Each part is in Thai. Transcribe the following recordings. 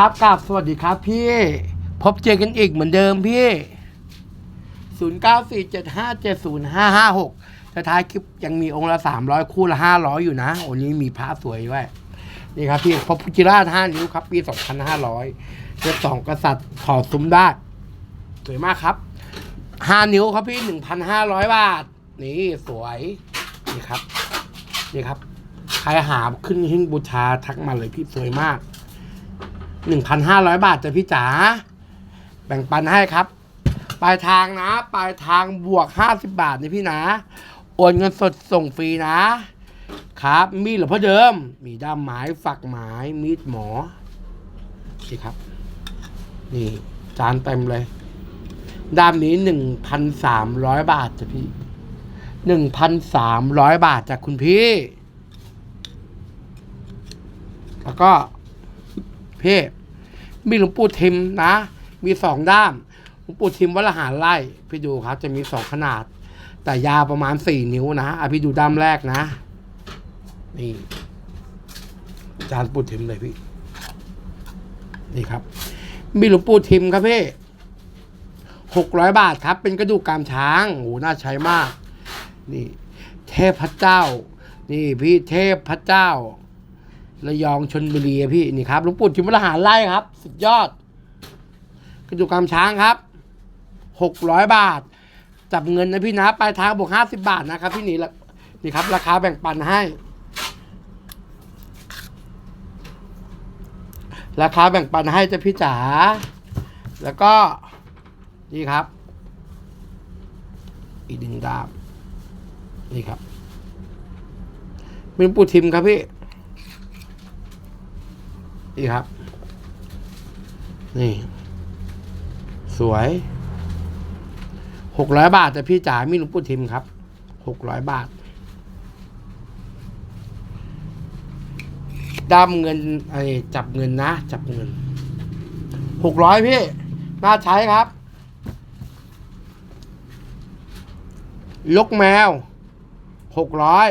ครับกราบสวัสดีครับพี่ พบเจอกันอีกเหมือนเดิมพี่ 0 9 4 7 5 7 0 5 5 6แต่ท้ายคลิปยังมีองค์ละ 300 คู่ละ 500 อยู่นะโอ้นี้มีพระสวยด้วยนี่ครับพี่พบพุจิราช5นิ้วครับ ปี 2500เจ็ดสองกษัตริย์ถอดซุ้มได้สวยมากครับ 5 นิ้วครับพี่ 1,500 บาท นี่สวยนี่ครับนี่ครับ ใครหาขึ้นหิ้งบูชาทักมาเลยพี่สวยมาก หนึ่งพันห้าร้อยบาทจ้ะพี่จ๋า แบ่งปันให้ครับ ปลายทางนะ ปลายทางบวกห้าสิบาทนี่พี่นะ โอนเงินสดส่งฟรีนะ ครับ มีดหรือพ่อเดิม มีด้ามไม้ฝักไม้มีดหมอนี่ครับ นี่จานเต็มเลย ด้ามนี้หนึ่งพันสามร้อยบาทจ้ะพี่หนึ่งพันสามร้อยบาทจากคุณพี่ แล้วก็เพ่ มีหลวงปู่ทิมนะ มีสองด้ามหลวงปู่ทิมวัลหารไล่พี่ดูครับ จะมีสองขนาด แต่ยาวประมาณสี่นิ้วนะอะพี่ดูด้ามแรกนะ นี่จานปู่ทิมเลยพี่ นี่ครับ มีหลวงปู่ทิมครับพี่หกร้อยบาทครับ เป็นกระดูกกามช้างโอ้หน่าใช้มาก นี่ เทพพระเจ้า นี่พี่เทพพระเจ้า ระยองชนบุรีพี่นี่ครับหลวงปู่ทิมรหารไล่ครับ สุดยอด กระดูกกรามช้างครับหกร้อยบาท จับเงินนะพี่นะปลายทางบวกห้าสิบาทนะครับ พี่นี่นี่ครับ ราคาแบ่งปันให้ ราคาแบ่งปันให้จะพี่จ๋าแล้วก็นี่ครับ อีกหนึ่งดาบนี่ครับเป็นปูทิมครับพี่ นี่ครับ นี่ สวยหกร้อยบาท แต่พี่จ๋ามีหลวงปู่ทิมครับหกร้อยบาทดำเงินไอ้จับเงินนะ จับเงินหกร้อยพี่น่าใช้ครับ ลกแมวหกร้อย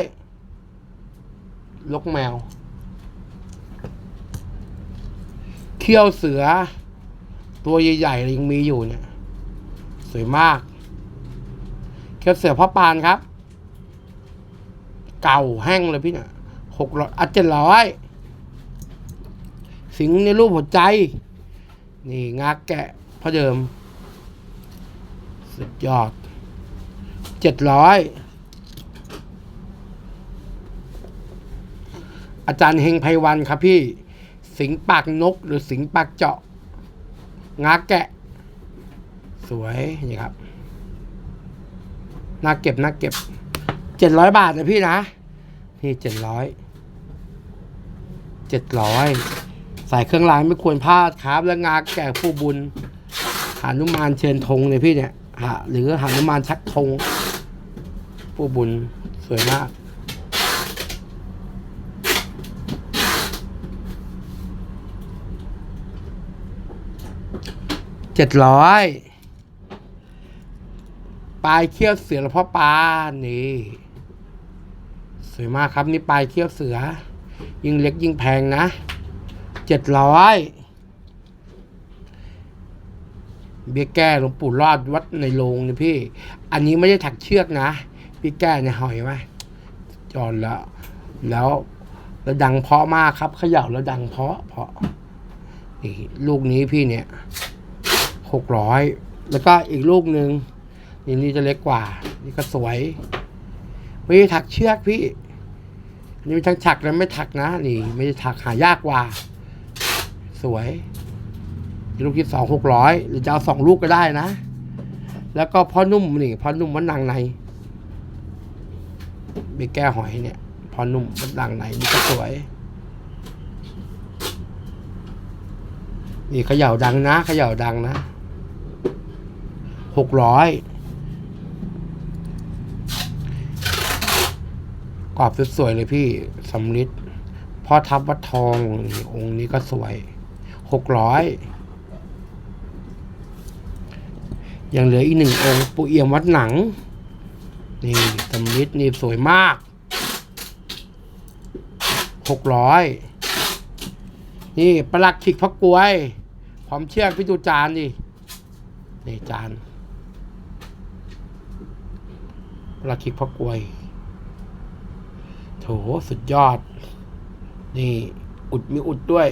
ลกแมว เขี้ยวเสือ ตัวใหญ่ๆยังมีอยู่เนี่ย สวยมาก เขี้ยวเสือพ่อปานครับ เก่าแห้งเลยพี่เนี่ยหกร้อยอะเจ็ดร้อยสิงในรูปหัวใจ นี่งาแกะพ่อเดิม สุดยอดเจ็ดร้อยอาจารย์เฮงไพวันครับพี่ สิงปากนกหรือสิงปากเจาะงาแกะ สวยนี่ครับน่าเก็บน่าเก็บเจ็ดร้อยบาทนะพี่นะ นี่เจ็ดร้อยเจ็ดร้อยใส่เครื่องรางไม่ควรพลาดครับ แล้วงาแกะผู้บุญหานุมานเชิญธงเนี่ยพี่เนี่ยหาหรือหานุมานชักธงผู้บุญสวยมาก เจ็ดร้อยปลายเขี้ยวเสือหลวงพ่อปานนี่สวยมากครับนี่ปลายเขี้ยวเสือ ยิ่งเล็กยิ่งแพงนะเจ็ดร้อยเบี้ยแก้หลวงปู่รอดวัดในโรงนี่พี่ อันนี้ไม่ได้ถักเชือกนะพี่แก้เนี่ยหอยไหมจอนแล้วแล้วแล้วดังเพาะมากครับเขย่าแล้วดังเพาะเพาะนี่ลูกนี้พี่เนี่ย หกร้อยแล้วก็อีกลูกหนึ่งนี่นี่จะเล็กกว่า นี่ก็สวยไม่ถักเชือกพี่นนี่ทั้งถักและไม่ถักนะ นี่ไม่ได้ถักหายากกว่า สวย ลูกที่สองหกร้อยหรือจะเอาสองลูกก็ได้นะ แล้วก็พ่อนุ่มนี่พ่อนุ่มมันนางในเบแก้หอยเนี่ยพ่อนุ่มมันนางในนี่ก็สวย นี่เขย่าดังนะเขย่าดังนะ หกร้อยกรอบสวยๆเลยพี่สำลิดพ่อทับวัดทององค์นี้ก็สวยหกร้อยยังเหลืออีกหนึ่งองค์ปูเอี่ยมวัดหนัง นี่สำลิดนี่สวยมากหกร้อยนี่ประหลักขิกพักกล้วย พร้อมเชือกพี่ดูจานดินี่จานประห ลักขิกพักกวย โถสุดยอด นี่ อุดมีอุดด้วย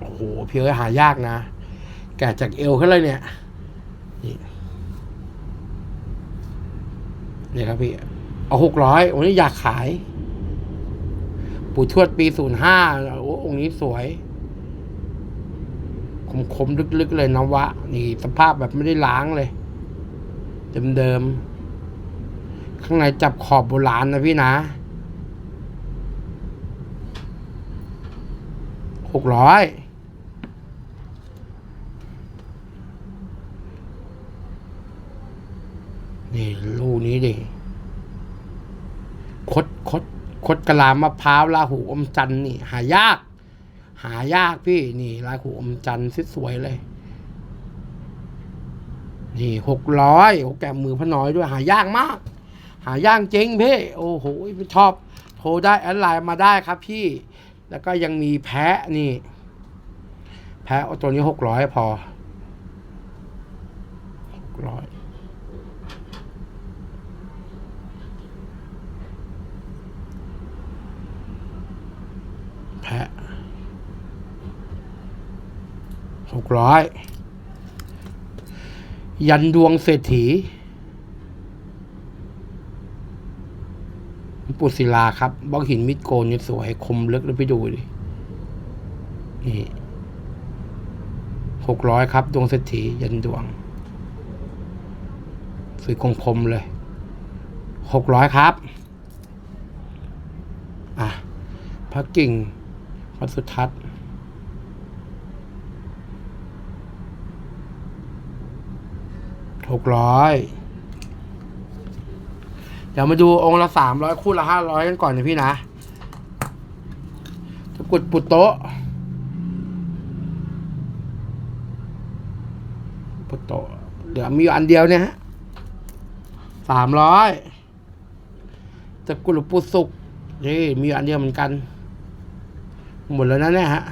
โอ้โหเพียงหายากนะ แกะจากเอวขึ้นเลยเนี่ย นี่นี่ครับพี่ เอาหกร้อยวันนี้อยากขาย ปู่ทวดปีศูนย์ห้าโอ้องค์นี้สวยคมคมๆลึกๆเลยนวะ นี่สภาพแบบไม่ได้ล้างเลย เดิมๆ ข้างในจับขอบโบราณนะพี่นะหกร้อยนี่ลูกนี้ดิคดคดคดกะลามะพร้าวลาหูอมจันนี่ หายาก หายากพี่นี่ลาหูอมจันทร์สวยเลย นี่หกร้อยโอ้แกมมือพระน้อยด้วยหายากมาก หายากจริงพี่โอ้โหไม่ชอบโทรได้แอดไลน์มาได้ครับพี่ แล้วก็ยังมีแพะนี่ แพะเอาตัวนี้หกร้อยพอหกร้อยแพะหกร้อย ยันดวงเศรษฐีปุศิลาครับบล็อกหินมิดโกนเนี่ยสวยคมลึกเลยไปดูดิ นี่หกร้อยครับ ดวงเศรษฐียันดวงสวยคมคมเลยหกร้อยครับ อะพระกิ่งพระสุทัศน์ หกร้อยเดี๋ยวมาดูองค์ละสามร้อยคู่ละห้าร้อยกันก่อนนะพี่นะตะกุดปุตโตะปุตโตะเดี๋ยวมีอยู่อันเดียวเนี่ยฮะสามร้อยตะกุดหลวงปุสุกนี่มีอยู่อันเดียวเหมือนกัน หมดแล้วนะเนี่ยฮะ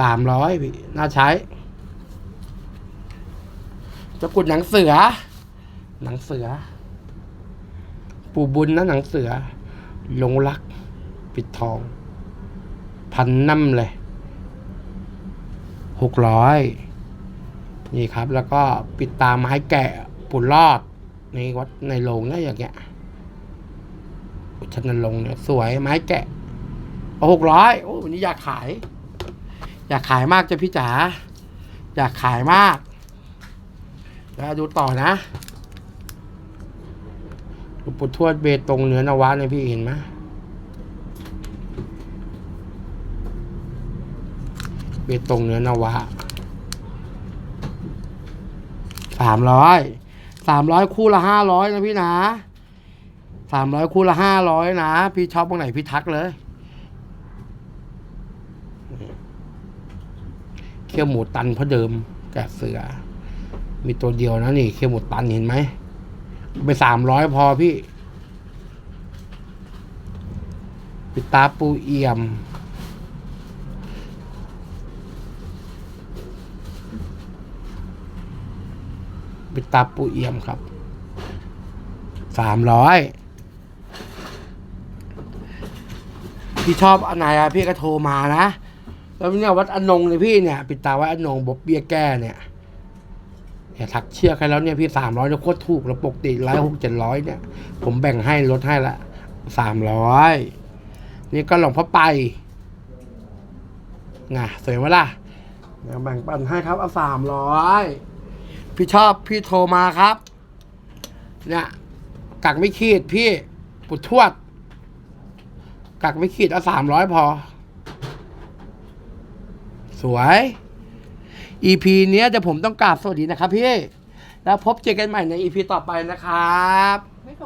สามร้อยพี่น่าใช้ ตะกุดหนังเสือ หนังเสือ ปู่บุญนะหนังเสือลงรัก ปิดทอง พันน้ำเลยหกร้อยนี่ครับ แล้วก็ปิดตาไม้แกะปุ่นรอด ในวัดในโรงเนี่ยอย่างเงี้ยอุชันลงเนี่ยสวยไม้แกะเอาหกร้อยโอ้วันนี้อยากขาย อยากขายมากจ้ะพี่จ๋าอยากขายมาก แล้วดูต่อนะหลวงปู่ทวดเบตงเหนือนวะเนี่ยพี่เห็นไหมเบตงเหนือนวะสามร้อยสามร้อยคู่ละห้าร้อยนะพี่นะสามร้อยคู่ละห้าร้อยนะ พี่ชอบตรงไหนพี่ทักเลย เขี้ยวหมูตันเพราะเดิมแกะเสือ มีตัวเดียวนะนี่เคียวหมดตันเห็นไหมไปสามร้อยพอพี่ ปิตาปูเอี่ยม ปิตาปูเอี่ยมครับสามร้อยพี่ชอบอันไหนอะพี่ก็โทรมานะ แล้วเนี่ยวัดอนงเนี่ยพี่เนี่ย ปิดตาวัดอนงบบเบี้ยแก้เนี่ย เนี่ยถักเชือกให้แล้วเนี่ยพี่สามร้อยเนี่ยโคตรถูกแล้วปกติร้อยหกเจ็ดร้อยเนี่ย ผมแบ่งให้ลดให้ละสามร้อยนี่ก็หลวงพ่อไปไงสวยไหมล่ะเดี๋ยวแบ่งปันให้ครับเอาสามร้อยพี่ชอบพี่โทรมาครับ เนี่ยกักไม่ขีดพี่ปุดทวด กักไม่ขีดเอาสามร้อยพอ สวย EP เนี้ยเดี๋ยวผมต้องกราบสวัสดีนะครับพี่ แล้วพบเจอกันใหม่ใน EP ต่อไปนะครับ